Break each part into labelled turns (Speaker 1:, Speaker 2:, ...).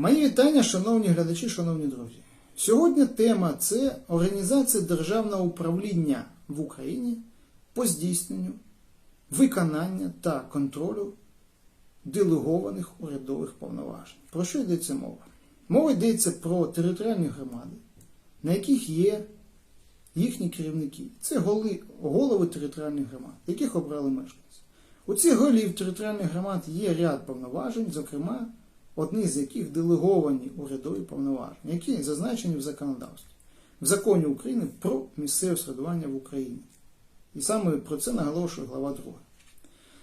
Speaker 1: Мої вітання, шановні глядачі, шановні друзі. Сьогодні тема це організація державного управління в Україні по здійсненню, виконання та контролю делегованих урядових повноважень. Про що йдеться мова? Мова йдеться про територіальні громади, на яких є їхні керівники. Це голи, голови територіальних громад, яких обрали мешканці. У цих голів територіальних громад є ряд повноважень, зокрема, одні з яких делеговані урядові повноваження, які зазначені в законодавстві, в законі України про місцеве самоврядування в Україні. І саме про це наголошує глава 2.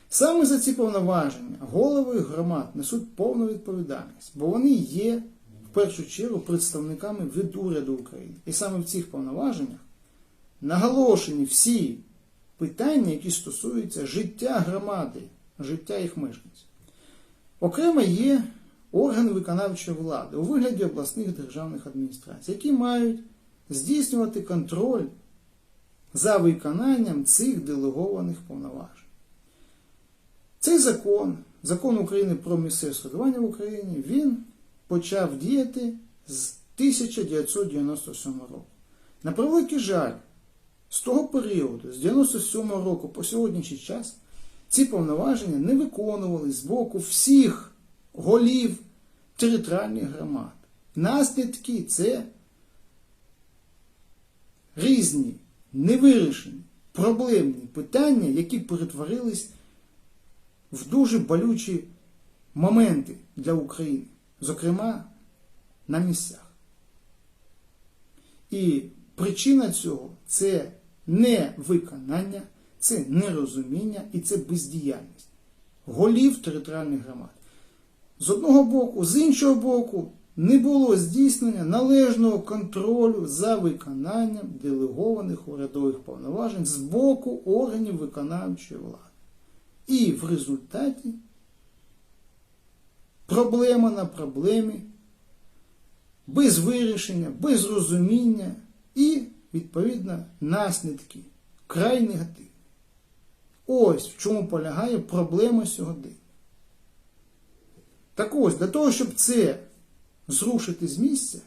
Speaker 1: Саме за ці повноваження голови громад несуть повну відповідальність, бо вони є в першу чергу представниками від уряду України. І саме в цих повноваженнях наголошені всі питання, які стосуються життя громади, життя їх мешканців. Окремо є органи виконавчої влади у вигляді обласних державних адміністрацій, які мають здійснювати контроль за виконанням цих делегованих повноважень. Цей закон, закон України про місцеве самоврядування в Україні, він почав діяти з 1997 року. На превеликий жаль, з того періоду, з 97 року по сьогоднішній час, ці повноваження не виконували з боку всіх голів територіальних громад. Наслідки це різні, невирішені, проблемні питання, які перетворились в дуже болючі моменти для України, зокрема на місцях. І причина цього це не виконання, це нерозуміння і це бездіяльність голів територіальних громад. З одного боку, з іншого боку, не було здійснення належного контролю за виконанням делегованих урядових повноважень з боку органів виконавчої влади. І в результаті проблема на проблемі, без вирішення, без розуміння і, відповідно, наслідки край негативні. Ось в чому полягає проблема сьогодні. Так ось, для того, щоб це зрушити з місця,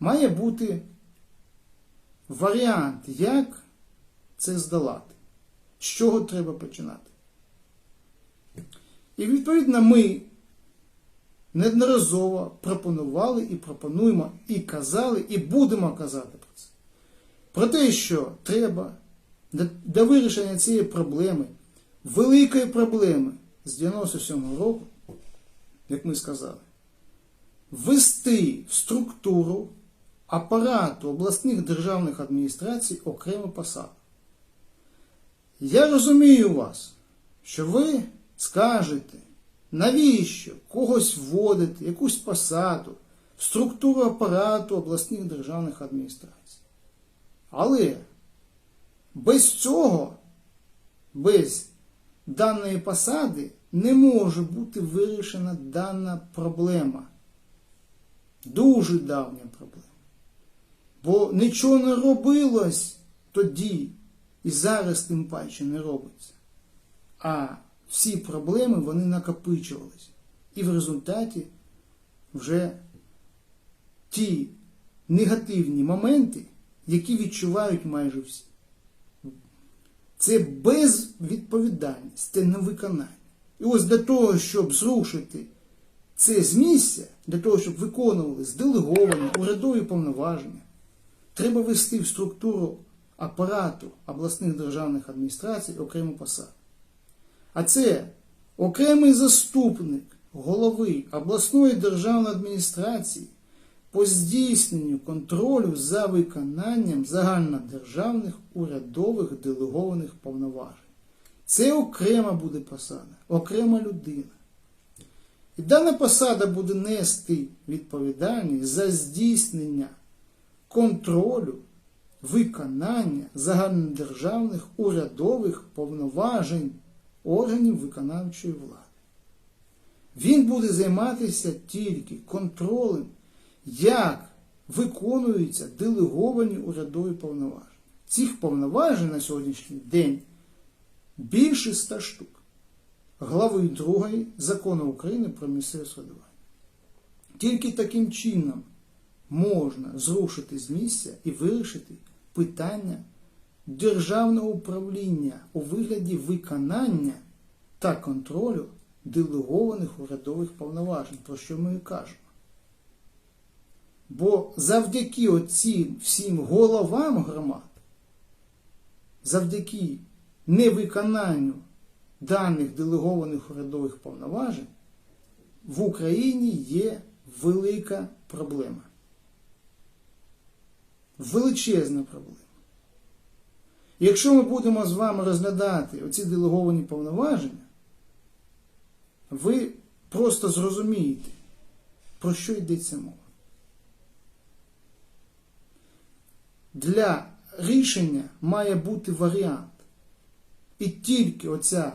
Speaker 1: має бути варіант, як це здолати, з чого треба починати. І відповідно ми неодноразово пропонували і пропонуємо, і казали, і будемо казати про це. Про те, що треба для вирішення цієї проблеми, великої проблеми з 97 року, як ми сказали, ввести в структуру апарату обласних державних адміністрацій окрему посаду. Я розумію вас, що ви скажете, навіщо когось вводити, якусь посаду в структуру апарату обласних державних адміністрацій. Але без цього, без даної посади не може бути вирішена дана проблема. Дуже давня проблема. Бо нічого не робилось тоді і зараз тим паче не робиться. А всі проблеми вони накопичувалися. І в результаті вже ті негативні моменти, які відчувають майже всі. Це безвідповідальність, це невиконання. І ось для того, щоб зрушити це з місця, для того, щоб виконували делеговані урядові повноваження, треба ввести в структуру апарату обласних державних адміністрацій окрему посаду. А це окремий заступник голови обласної державної адміністрації по здійсненню контролю за виконанням загальнодержавних урядових делегованих повноважень. Це окрема буде посада, окрема людина. І дана посада буде нести відповідальність за здійснення контролю, виконання загальнодержавних урядових повноважень органів виконавчої влади. Він буде займатися тільки контролем, як виконуються делеговані урядові повноваження. Цих повноважень на сьогоднішній день більше ста штук. Главою 2 закону України про місцеве самоврядування. Тільки таким чином можна зрушити з місця і вирішити питання державного управління у вигляді виконання та контролю делегованих урядових повноважень, про що ми і кажемо. Бо завдяки оцім всім головам громад, завдяки невиконанню даних делегованих урядових повноважень, в Україні є велика проблема. Величезна проблема. Якщо ми будемо з вами розглядати оці делеговані повноваження, ви просто зрозумієте, про що йдеться мова. Для рішення має бути варіант. І тільки оця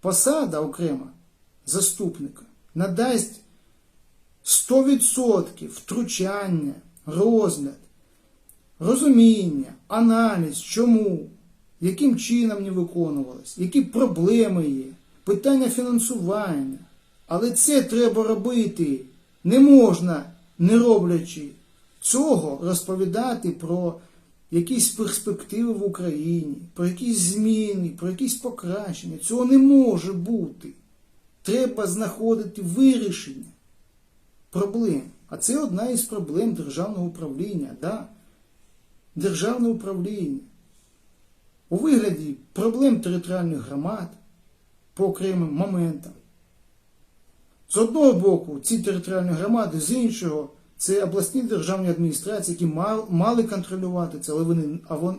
Speaker 1: посада окрема заступника надасть 100% втручання, розгляд, розуміння, аналіз, чому, яким чином не виконувалось, які проблеми є, питання фінансування. Але це треба робити. Не можна, не роблячи цього, розповідати про якісь перспективи в Україні, про якісь зміни, про якісь покращення. Цього не може бути. Треба знаходити вирішення проблем. А це одна із проблем державного управління. Да? Державне управління. У вигляді проблем територіальних громад по окремим моментам. З одного боку, ці територіальні громади, з іншого, це обласні державні адміністрації, які мали, контролювати це, але вони,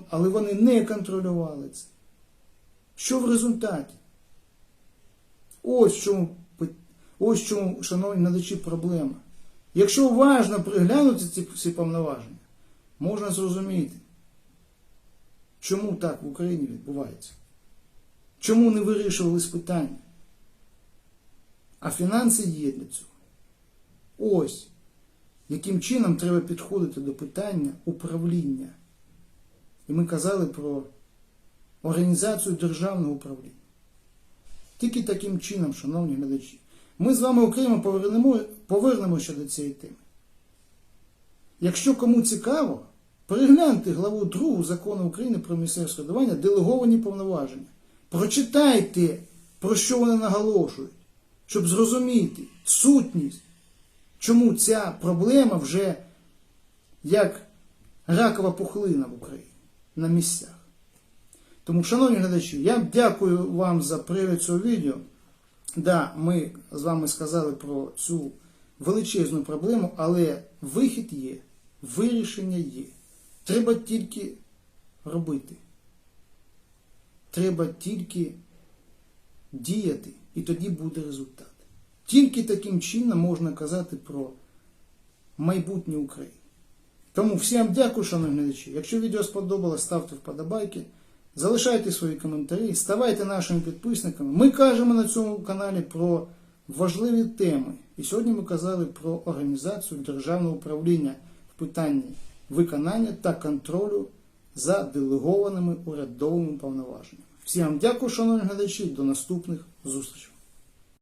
Speaker 1: але вони не контролювали це. Що в результаті? Ось чому, ось чому, шановні надачі, проблема. Якщо уважно приглянути ці всі повноваження, можна зрозуміти, чому так в Україні відбувається. Чому не вирішувались питання? А фінанси є для цього. Ось яким чином треба підходити до питання управління. І ми казали про організацію державного управління. Тільки таким чином, шановні глядачі, ми з вами окремо повернемо, повернемося до цієї теми. Якщо кому цікаво, перегляньте главу 2 закону України про місцеве самоврядування делеговані повноваження. Прочитайте, про що вони наголошують, щоб зрозуміти сутність, чому ця проблема вже як ракова пухлина в Україні на місцях. Тому, шановні глядачі, я дякую вам за перегляд цього відео. Да, ми з вами сказали про цю величезну проблему, але вихід є, вирішення є. Треба тільки робити. Треба тільки діяти, і тоді буде результат. Тільки таким чином можна казати про майбутнє України. Тому всім дякую, шановні глядачі. Якщо відео сподобалось, ставте вподобайки, залишайте свої коментарі, ставайте нашими підписниками. Ми кажемо на цьому каналі про важливі теми. І сьогодні ми казали про організацію державного управління в питанні виконання та контролю за делегованими урядовими повноваженнями. Всім дякую, шановні глядачі, до наступних зустрічей.